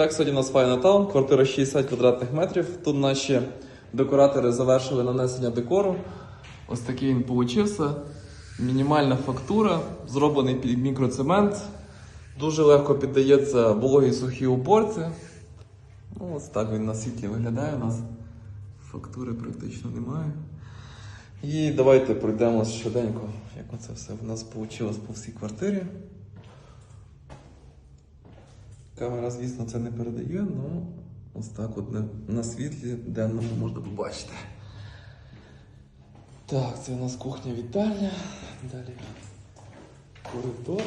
Так, сьогодні у нас Final Town, квартира 60 квадратних метрів. Тут наші декоратори завершили нанесення декору. Ось такий він получився. Мінімальна фактура, зроблений під мікроцемент. Дуже легко піддається вологій сухій уборці. Ну, ось так він на світлі виглядає у нас. Фактури практично немає. І давайте пройдемо швиденько, як це все в нас вийшло по всій квартирі. Камера, звісно, це не передає, але ось так от на, на світлі денному можна побачити. Так, це у нас кухня вітальня. Далі коридор.